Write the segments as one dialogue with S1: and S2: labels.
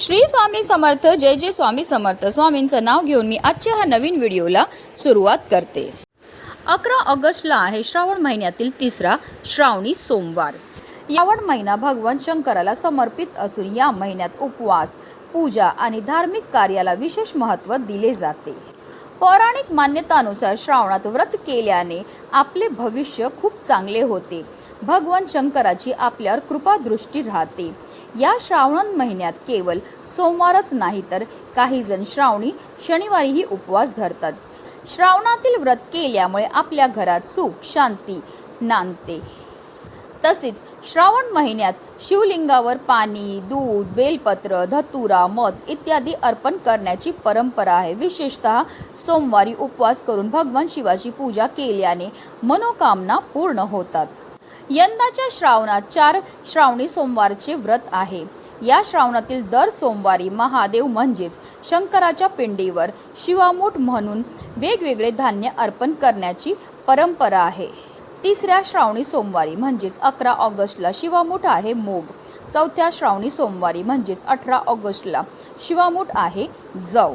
S1: श्री स्वामी समर्थ जय जय स्वामी समर्थ. स्वामींचं नाव घेऊन मी आजच्या ह्या नवीन व्हिडिओला सुरुवात करते. अकरा ऑगस्टला आहे श्रावण महिन्यातील तिसरा श्रावणी सोमवार. यावण महिना भगवान शंकराला समर्पित असून या महिन्यात उपवास पूजा आणि धार्मिक कार्याला विशेष महत्त्व दिले जाते. पौराणिक मान्यतानुसार श्रावणात व्रत केल्याने आपले भविष्य खूप चांगले होते. भगवान शंकराची आपल्यावर कृपादृष्टी राहते. या श्रावण महिन्यात केवळ सोमवारच नाही तर काही जण श्रावणी शनिवारीही उपवास धरतात. श्रावणातील व्रत केल्यामुळे आपल्या घरात सुख शांती नांदते. तसेच श्रावण महिन्यात शिवलिंगावर पाणी दूध बेलपत्र धतुरा मध इत्यादी अर्पण करण्याची परंपरा आहे. विशेषतः सोमवारी उपवास करून भगवान शिवाची पूजा केल्याने मनोकामना पूर्ण होतात. यंदाच्या श्रावणात चार श्रावणी सोमवारचे व्रत आहे. या श्रावणातील दर सोमवारी महादेव म्हणजेच शंकराच्या पिंडीवर शिवामूठ म्हणून वेगवेगळे धान्य अर्पण करण्याची परंपरा आहे. तिसऱ्या श्रावणी सोमवारी म्हणजेच अकरा ऑगस्टला शिवामूठ आहे मोग. चौथ्या श्रावणी सोमवारी म्हणजेच अठरा ऑगस्टला शिवामूठ आहे जव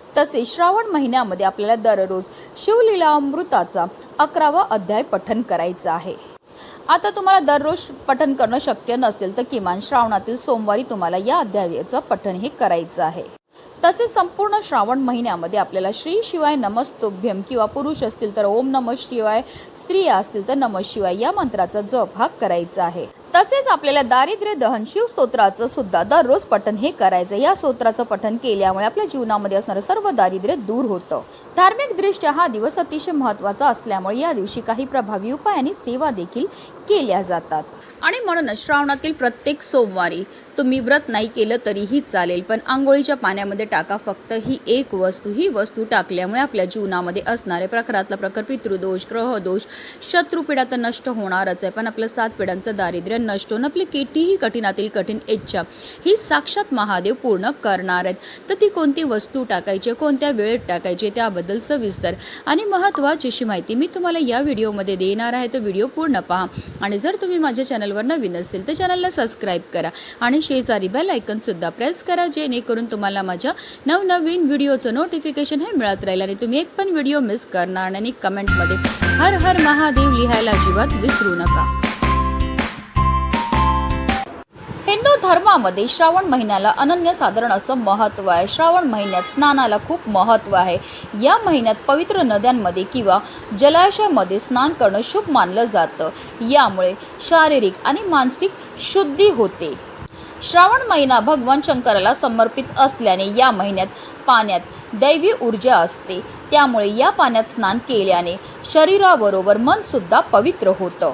S1: तसेच श्रावण महिन्यामध्ये आपल्याला दररोज शिवलीला अमृताचा अकरावा अध्याय पठन करायचा आहे. आता तुम्हाला दररोज पठन करणं शक्य नसेल तर किमान श्रावणातील सोमवारी तुम्हाला या अध्यायाचं पठन हे करायचं आहे. तसेच संपूर्ण श्रावण महिन्यामध्ये आपल्याला श्री शिवाय नमस्तुभ्यम किंवा पुरुष असतील तर ओम नम शिवाय स्त्रिया असतील तर नम शिवाय या मंत्राचा जप हा करायचा आहे. तसेच आपल्याला दारिद्र्य दहन शिव स्तोत्राचं सुद्धा दररोज पठन हे करायचं या स्तोत्राचं पठन केल्यामुळे आपल्या जीवनामध्ये असणारं सर्व दारिद्र्य दूर होतं. धार्मिक दृष्ट्या हा दिवस अतिशय महत्त्वाचा असल्यामुळे या दिवशी काही प्रभावी उपाय आणि सेवा देखील केल्या जातात. आणि म्हणूनच श्रावणातील प्रत्येक सोमवारी तुम्ही व्रत नाही केलं तरीही चालेल पण आंघोळीच्या पाण्यामध्ये टाका फक्त ही एक वस्तू. ही वस्तू टाकल्यामुळे आपल्या जीवनामध्ये असणारे प्रखरातला प्रखर पितृदोष ग्रहदोष शत्रुपीडा तर नष्ट होणारच आहे पण आपलं सात पिढ्यांचं दारिद्र्य नष्ट. होऊन आपली कितीही कठीणातील कठीण इच्छा ही साक्षात महादेव पूर्ण करणार आहेत. तर ती कोणती वस्तू टाकायची कोणत्या वेळेत टाकायची त्याबद्दल सविस्तर आणि महत्त्वाची अशी माहिती मी तुम्हाला या व्हिडिओमध्ये देणार आहे. तर व्हिडिओ पूर्ण पहा. आणि जर तुम्ही माझ्या चॅनलवर नवीन असतील तर चॅनलला सबस्क्राईब करा आणि शेजारी बेल आयकनसुद्धा प्रेस करा जेणेकरून तुम्हाला माझ्या नवनवीन व्हिडिओचं नोटिफिकेशन हे मिळत राहील आणि तुम्ही एक पण व्हिडिओ मिस करणार नाही. आणि कमेंटमध्ये हर हर महादेव लिहायला अजिबात विसरू नका. हिंदू धर्मामध्ये श्रावण महिन्याला अनन्य साधारण असं महत्त्व आहे. श्रावण महिन्यात स्नानाला खूप महत्त्व आहे. या महिन्यात पवित्र नद्यांमध्ये किंवा जलाशयामध्ये स्नान करणं शुभ मानलं जातं. यामुळे शारीरिक आणि मानसिक शुद्धी होते. श्रावण महिना भगवान शंकराला समर्पित असल्याने या महिन्यात पाण्यात दैवी ऊर्जा असते. त्यामुळे या पाण्यात स्नान केल्याने शरीराबरोबर मनसुद्धा पवित्र होतं.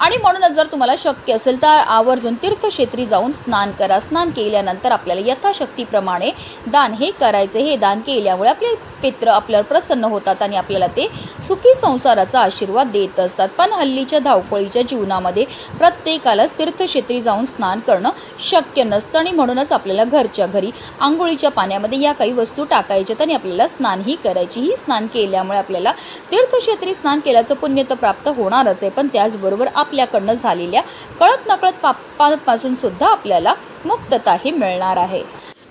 S1: आणि म्हणूनच जर तुम्हाला शक्य असेल तर आवर्जून तीर्थक्षेत्री जाऊन स्नान करा. स्नान केल्यानंतर आपल्याला यथाशक्तीप्रमाणे दान हे करायचे. हे दान केल्यामुळे आपले पित्र आपल्यावर प्रसन्न होतात आणि आपल्याला ते सुखी संसाराचा आशीर्वाद देत असतात. पण हल्लीच्या धावपळीच्या जीवनामध्ये प्रत्येकालाच तीर्थक्षेत्री जाऊन स्नान करणं शक्य नसतं आणि म्हणूनच आपल्याला घरच्या घरी आंघोळीच्या पाण्यामध्ये या काही वस्तू टाकायच्यात आणि आपल्याला स्नानही करायची. ही स्नान केल्यामुळे आपल्याला तीर्थक्षेत्री स्नान केल्याचं पुण्य तर प्राप्त होणारच आहे. पण त्याचबरोबर आप आपल्याकडनं झालेल्या कळत नकळत पापांपासून सुद्धा आपल्याला मुक्तता ही मिळणार आहे.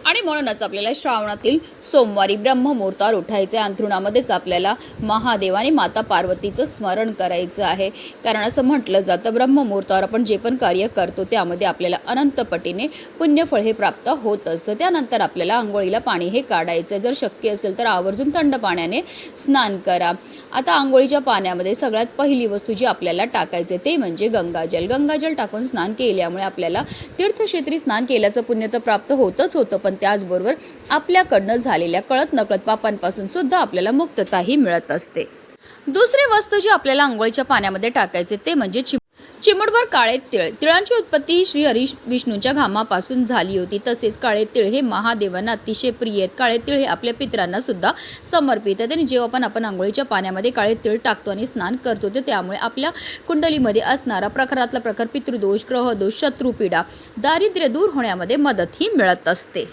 S1: आणि म्हणूनच आपल्याला श्रावणातील सोमवारी ब्रह्ममुहूर्तावर आहे अंथरुणामध्येच आपल्याला महादेव आणि माता पार्वतीचं स्मरण करायचं आहे. कारण असं म्हटलं जातं ब्रह्ममुहूर्तावर आपण जे पण कार्य करतो त्यामध्ये आपल्याला अनंतपटीने पुण्यफळ हे प्राप्त होत असतं त्यानंतर आपल्याला आंघोळीला पाणी हे काढायचं आहे जर शक्य असेल तर आवर्जून थंड पाण्याने स्नान करा. आता आंघोळीच्या पाण्यामध्ये सगळ्यात पहिली वस्तू जी आपल्याला टाकायचे ते म्हणजे गंगाजल. गंगाजल टाकून स्नान केल्यामुळे आपल्याला तीर्थक्षेत्री स्नान केल्याचं पुण्य तर प्राप्त होतच होतं पण त्याचबरोबर आपल्याकडनं झालेल्या कळत नकळत पापांपासून सुद्धा आपल्याला मुक्तताही मिळत असते. दुसरी वस्तू जी आपल्याला आंघोळीच्या पाण्यामध्ये टाकायचे ते म्हणजे चिम चिमुडभर काळे तिळ. तिळांची उत्पत्ती ही श्री हरीश विष्णूच्या घामापासून झाली होती. तसेच काळे तिळ हे महादेवांना अतिशय प्रिय आहेत. काळे तिळ हे आपल्या पित्रांना सुद्धा समर्पित आहेत आणि जेव्हा पण आपण आंघोळीच्या पाण्यामध्ये काळे तिळ टाकतो आणि स्नान करतो ते त्यामुळे आपल्या कुंडलीमध्ये असणारा प्रखरातला प्रखर पितृदोष ग्रहदोष शत्रुपीडा दारिद्र्य दूर होण्यामध्ये मदतही मिळत असते.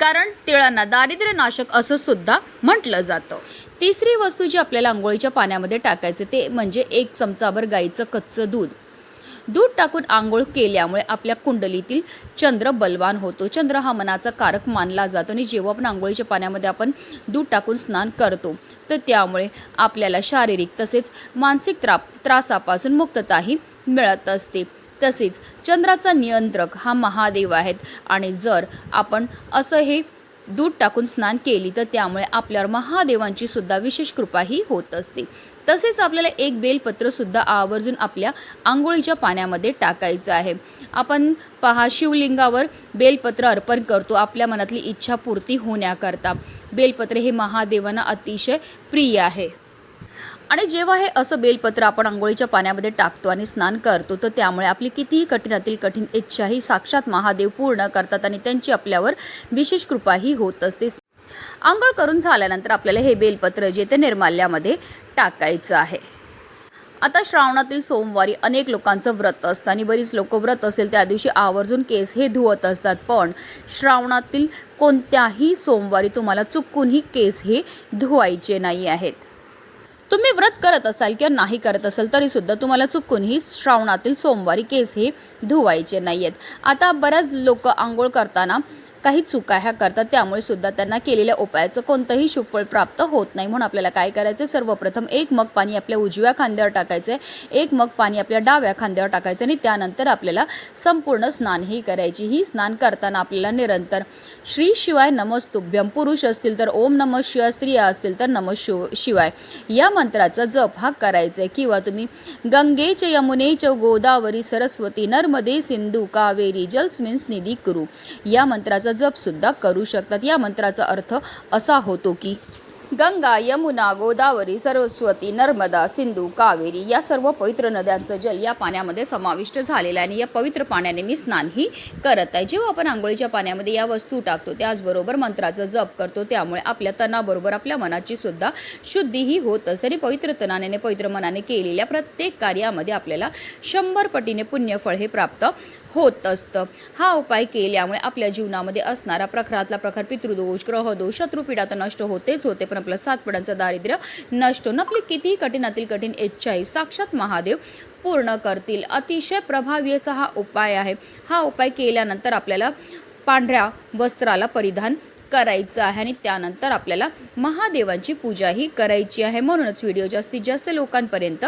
S1: कारण तिळांना दारिद्र्यनाशक असं सुद्धा म्हटलं जातं. तिसरी वस्तू जी आपल्याला आंघोळीच्या पाण्यामध्ये टाकायचे ते म्हणजे एक चमचाभर गाईचं कच्चं दूध. दूध टाकून आंघोळ केल्यामुळे आपल्या कुंडलीतील चंद्र बलवान होतो. चंद्र हा मनाचा कारक मानला जातो आणि जेव्हा आपण आंघोळीच्या पाण्यामध्ये आपण दूध टाकून स्नान करतो तर त्यामुळे आपल्याला शारीरिक तसेच मानसिक त्रा त्रासापासून मुक्तताही मिळत असते. तसेच चंद्राचा नियंत्रक हा महादेव आहेत. आणि जर आपण असं हे दूध टाकून स्नान केली तर त्यामुळे आपल्यावर महादेवांची सुद्धा विशेष कृपाही होत असते. तसेच आपल्याला एक बेलपत्र सुद्धा आवर्जून आपल्या आंघोळीच्या पाण्यामध्ये टाकायचं आहे. आपण पहा शिवलिंगावर बेलपत्र अर्पण करतो आपल्या मनातली इच्छा पूर्ती होण्याकरता. बेलपत्र हे महादेवांना अतिशय प्रिय आहे. आणि जेव्हा हे असं बेलपत्र आपण आंघोळीच्या पाण्यामध्ये टाकतो आणि स्नान करतो तर त्यामुळे आपली कितीही कठीणातील कठीण इच्छाही साक्षात महादेव पूर्ण करतात आणि त्यांची आपल्यावर विशेष कृपाही होत असते. आंघोळ करून झाल्यानंतर आपल्याला हे बेलपत्र जे ते निर्माल्यामध्ये टाकायचं आहे. आता श्रावणातील सोमवारी अनेक लोकांचं व्रत असतं आणि बरीच लोक व्रत असेल त्या दिवशी आवर्जून केस हे धुवत असतात. पण श्रावणातील कोणत्याही सोमवारी तुम्हाला चुकूनही केस हे धुवायचे नाही आहेत. तुम्ही व्रत करत असाल किंवा नाही करत असाल तरी सुद्धा तुम्हाला चुकूनही श्रावणातील सोमवारी केस हे धुवायचे नाही आहेत आता बऱ्याच लोक आंघोळ करताना काही चुका ह्या करतात त्यामुळे सुद्धा त्यांना केलेल्या उपायाचं कोणतंही सुफळ प्राप्त होत नाही. म्हणून आपल्याला काय करायचं सर्वप्रथम एक मग पाणी आपल्या उजव्या खांद्यावर टाकायचं आहे एक मग पाणी आपल्या डाव्या खांद्यावर टाकायचं आणि त्यानंतर आपल्याला संपूर्ण स्नान ही करायची. ही स्नान करताना आपल्याला निरंतर श्री शिवाय नमस्तुभ्यम पुरुष असतील तर ओम नम शिवाय स्त्रिया असतील तर नम शिव शिवाय. या मंत्राचा जप हा करायचा आहे किंवा तुम्ही गंगेच यमुनेच गोदावरी सरस्वती नर्मदे सिंधू कावेरी जलस्मिन्स निधी कुरु. या मंत्राचा जपसुद्धा करू शकतात. या मंत्राचा अर्थ असा होतो की गंगा यमुना गोदावरी सरस्वती नर्मदा सिंधू कावेरी या सर्व पवित्र नद्यांचं जल या पाण्यामध्ये समाविष्ट झालेलं आहे. आणि या पवित्र पाण्याने मी स्नानही करत आहे. जेव्हा आपण आंघोळीच्या पाण्यामध्ये या वस्तू टाकतो त्याचबरोबर मंत्राचा जप करतो त्यामुळे आपल्या तणाबरोबर आपल्या मनाची सुद्धा शुद्धीही होत असते. आणि पवित्र तणाने पवित्र मनाने केलेल्या प्रत्येक कार्यामध्ये आपल्याला शंभर पटीने पुण्यफळ हे प्राप्त होत असतं. हा उपाय केल्यामुळे आपल्या जीवनामध्ये असणारा प्रखरातला प्रखर पितृदोष ग्रहदोष शत्रुपीडा तर नष्ट होतेच होते पण आपलं सातपडांचं दारिद्र्य नष्ट होणं आपली कितीही कठीणातील कठीण इच्छाही साक्षात महादेव पूर्ण करतील. अतिशय प्रभावी असा हा उपाय आहे. हा उपाय केल्यानंतर आपल्याला पांढऱ्या वस्त्राला परिधान करायचं आहे आणि त्यानंतर आपल्याला महादेवांची पूजाही करायची आहे. म्हणूनच व्हिडिओ जास्तीत जास्त लोकांपर्यंत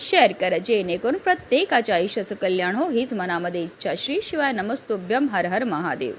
S1: शेअर करा. जेणेकरून प्रत्येकाच्या आयुष्याचं कल्याण हो. हीच मनामध्ये इच्छा. श्री शिवाय नमस्तोभ्यम हर हर महादेव.